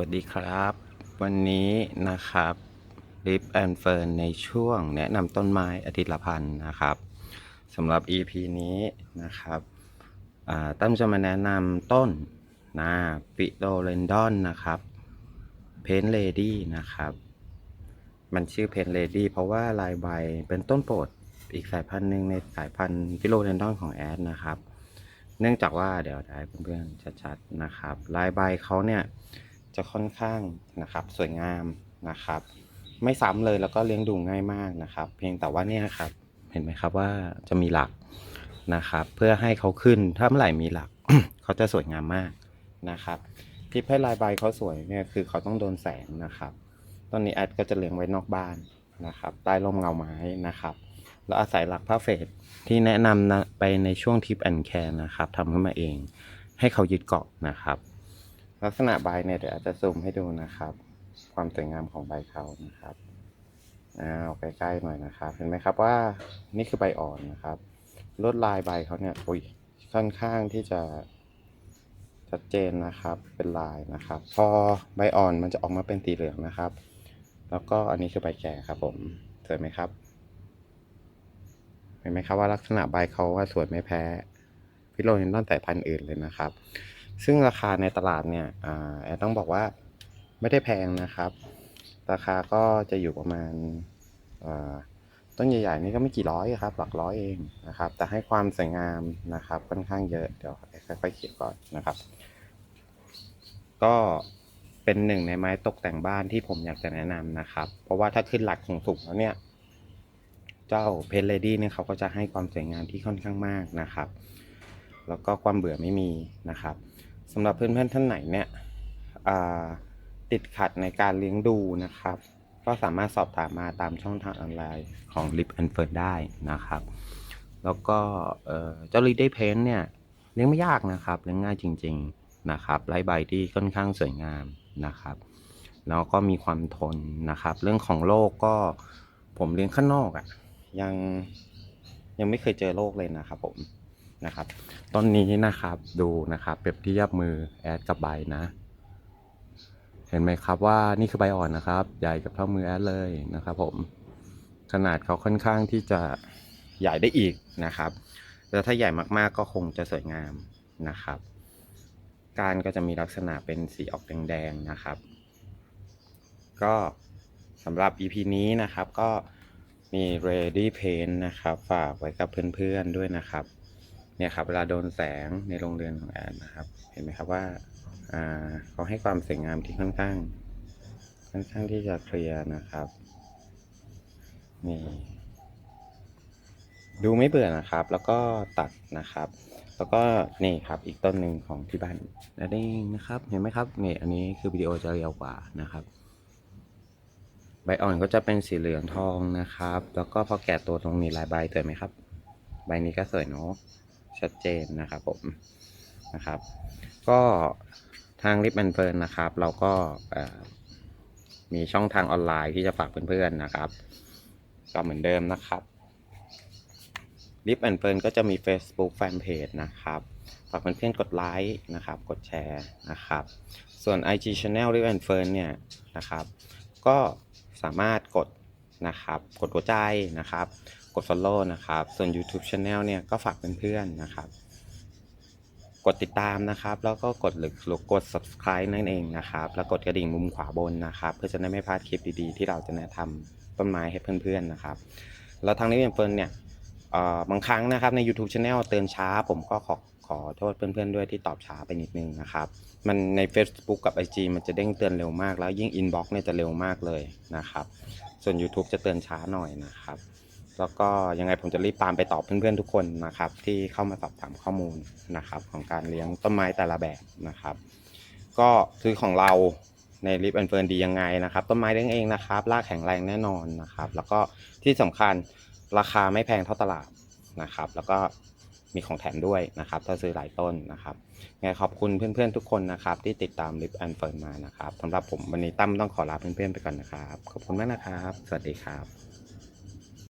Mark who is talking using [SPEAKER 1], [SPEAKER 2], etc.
[SPEAKER 1] วัสดีครับ วันนี้นะครับลิฟแอนเฟิร์นในช่วงแนะนำต้นไม้อาทิตย์ละพันนะครับสำหรับ EP นี้นะครับตั้มจะมาแนะนำต้นนาฟิโดเรนดอนนะครับเพนเลดี้นะครับ มันชื่อเพนเลดี้เพราะว่าลายใบเป็นต้นโปรดอีกสายพันธุ์หนึ่งในสายพันธุ์ฟิโลเรนดอนของแอดนะครับ เนื่องจากว่าเดี๋ยวได้เพื่อนๆชัดๆนะครับ ลายใบเขาเนี่ย จะค่อนข้างนะครับสวยงามนะครับ ไม่ซ้ำเลยแล้วก็เลี้ยงดูง่ายมากนะครับ เพียงแต่ว่าเนี่ยครับเห็นไหมครับว่าจะมีหลักนะครับ เพื่อให้เขาขึ้นถ้าเมื่อไหร่มีหลักเขาจะสวยงามมากนะครับที่ให้ลายใบเขาสวยเนี่ยคือเขาต้องโดนแสงนะครับต้นนี้แอดก็จะเลี้ยงไว้นอกบ้านนะครับใต้ร่มเงาไม้นะครับแล้วอาศัยหลักผ้าเฟดที่แนะนำนะไปในช่วงทิปแอนแคนนะครับทำขึ้นมาเอง ให้เขายึดเกาะนะครับ ลักษณะใบเนี่ยเดี๋ยวอาจจะซูมให้ดูนะครับ ความสวยงามของใบเขานะครับอ่าเอาใกล้ๆหน่อยนะครับ เห็นไหมครับว่านี่คือใบอ่อนนะครับลวดลายใบเขาเนี่ยอุ้ยค่อนข้างที่จะชัดเจนนะครับเป็นลายนะครับ พอใบอ่อนมันจะออกมาเป็นสีเหลืองนะครับ แล้วก็อันนี้คือใบแก่ครับผมสวยไหมครับ เห็นไหมครับว่าลักษณะใบเขาว่าสวยไม่แพ้พิโรนินดอนสายพันธุ์อื่นเลยนะครับ ซึ่งราคาในตลาดเนี่ยแอดต้องบอกว่าไม่ได้แพงนะครับ ราคาก็จะอยู่ประมาณาต้นใหญ่ๆนี่ก็ไม่กี่ร้อยครับ หลักร้อยเองนะครับ แต่ให้ความสวยงามนะครับค่อนข้างเยอะเดี๋ยวค่อยๆเขียนก่อนนะครับ ก็เป็นหนึ่งในไม้ตกแต่งบ้านที่ผมอยากจะแนะนำนะครับ เพราะว่าถ้าขึ้นหลักสูงๆแล้วเนี่ย เจ้าเพนเลดี้เนี่ยเขาก็จะให้ความสวยงามที่ค่อนข้างมากนะครับ แล้วก็ความเบื่อไม่มีนะครับ สำหรับเพื่อนๆท่านไหนเนี่ยติดขัดในการเลี้ยงดูนะครับ ก็สามารถสอบถามมาตามช่องทางออนไลน์ของ Lip and Fern ได้นะครับ แล้วก็เจ้า l ี d ด y Paint เนี่ยเลี้ยงไม่ยากนะครับ เลี้ยงง่ายจริง ๆนะครับไร้ใบที่ค่อนข้างสวยงามนะครับแล้วก็มีความทนนะครับ เรื่องของโรคก็ผมเลี้ยงข้างนอกอะ่ะยังยังไม่เคยเจอโรคเลยนะครับผม นะครับต้นนี้นะครับดูนะครับเปรียบเทียบมือแอดกับใบนะ เห็นไหมครับว่านี่คือใบอ่อนนะครับ ใหญ่กับเท่ามือแอดเลยนะครับผมขนาดเขาค่อนข้างที่จะใหญ่ได้อีกนะครับแล้วถ้าใหญ่มากๆก็คงจะสวยงามนะครับการก็จะมีลักษณะเป็นสีออกแดงๆนะครับ ก็สำหรับ EP นี้นะครับก็มี Ready Paint นะครับ ฝากไว้กับเพื่อนๆด้วยนะครับ เนี่ยครับเวลาโดนแสงในโรงเรือนของแอนนะครับ เห็นไหมครับว่าเขาให้ความสวยงามที่ค่อนข้าง ค่อนข้างที่จะเคลียร์นะครับนี่ดูไม่เบื่อนะครับ แล้วก็ตัดนะครับ แล้วก็นี่ครับอีกต้นหนึ่งของที่บ้านนั่นเองนะครับ เห็นไหมครับนี่อันนี้คือวิดีโอจะเรียวกว่านะครับ ใบอ่อนก็จะเป็นสีเหลืองทองนะครับ แล้วก็พอแกะตัวตรงมีลายใบสวยไหมครับ ใบนี้ก็สวยเนาะ ชัดเจนนะครับผมนะครับ ก็ทางลิปแอนเฟิร์นนะครับ เราก็มีช่องทางออนไลน์ที่จะฝากเพื่อนๆนะครับ ก็เหมือนเดิมนะครับลิปแอนเฟิร์นก็จะมี Facebook Fanpage นะครับฝากเพื่อนๆกดไลค์นะครับ กดแชร์นะครับ ส่วน IG Channel ลิปแอนเฟิร์นเนี่ยนะครับ ก็สามารถกดนะครับ กดหัวใจนะครับ กด follow นะครับ ส่วน YouTube Channel เนี่ยก็ฝากเพื่อนๆนะครับ กดติดตามนะครับ แล้วก็กดหรือกด subscribe นั่นเองนะครับ แล้วกดกระดิ่งมุมขวาบนนะครับ เพื่อจะได้ไม่พลาดคลิปดีๆ ที่เราจะแนะนำต้นไม้ให้เพื่อนๆนะครับ แล้วทางนี้เป็นเฟิร์นเนี่ยบางครั้งนะครับใน YouTube Channel เตือนช้า ผมก็ขอขอโทษเพื่อนๆด้วยที่ตอบช้าไปนิดนึงนะครับ มันใน Facebook กับ IG มันจะเด้งเตือนเร็วมาก แล้วยิ่ง Inbox เนี่ยจะเร็วมากเลยนะครับ ส่วน YouTube จะเตือนช้าหน่อยนะครับ แล้วก็ยังไงผมจะรีบตามไปตอบเพื่อนๆทุกคนนะครับ ที่เข้ามาสอบถามข้อมูลนะครับ ของการเลี้ยงต้นไม้แต่ละแบบนะครับ ก็คือของเราในลิฟแอนเฟิร์นดียังไงนะครับ ต้นไม้เลี้ยงเองนะครับรากแข็งแรงแน่นอนนะครับ แล้วก็ที่สำคัญราคาไม่แพงเท่าตลาดนะครับ แล้วก็มีของแถมด้วยนะครับ ถ้าซื้อหลายต้นนะครับไงขอบคุณเพื่อนๆทุกคนนะครับ ที่ติดตามลิฟแอนเฟิร์นมานะครับสำหรับผมวันนี้ตั้มต้องขอลาเพื่อนๆไปก่อนนะครับ ขอบคุณมากนะครับ สวัสดีครับ